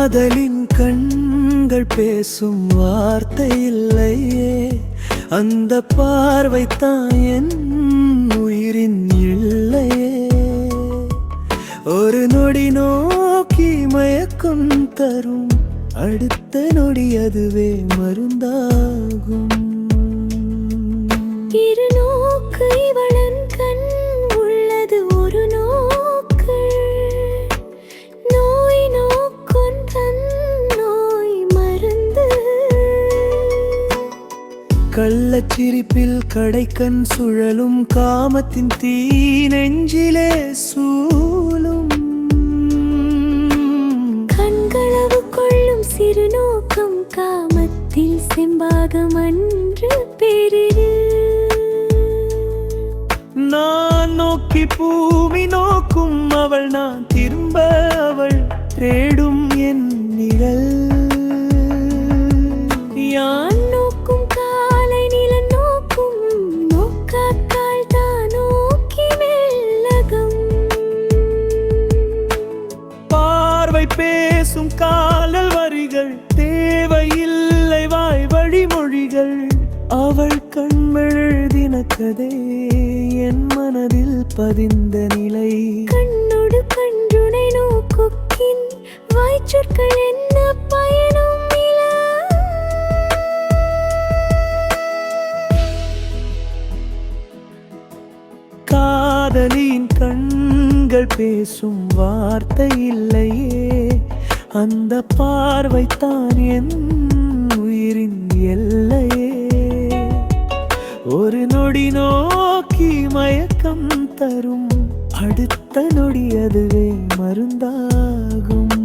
காதலின் கண்கள் பேசும் வார்த்தை இல்லையே. அந்த பார்வை தான் என் உயிரின் இல்லையே ஒரு நொடி நோக்கி மயக்கம் தரும். அடுத்த நொடி அதுவே மருந்தாகும். இரு நோக்கு இவளன் கள்ளச்சிரிப்பில் கடைக்கண் சுழலும் காமத்தின் தீ நெஞ்சிலே சூழும். கண்களவு கொள்ளும் சிறு நோக்கம் காமத்தில் செம்பாகம் அன்று பெரிது. நான் நோக்கி பூமி நோக்கும் அவள் நான் திரும்ப அவள் தேடும் பேசும் காதல் வரிகள் தேவையில்லை வாய் வழிமொழிகள். அவள் கண்மெழுதின கதை என் மனதில் பதிந்த நிலை. கண்ணோடு கன்றுனை நோக்கொக்கின் வாய்ச்சொற்கள் என்ன பயனும் காதலின் கண்கள் பேசும் வார்த்தை இல்லையே. அந்த பார்வைத்தான் என் உயிரின் எல்லையே. ஒரு நொடி நோக்கி மயக்கம் தரும் அடுத்த நொடி அதுவே மருந்தாகும்.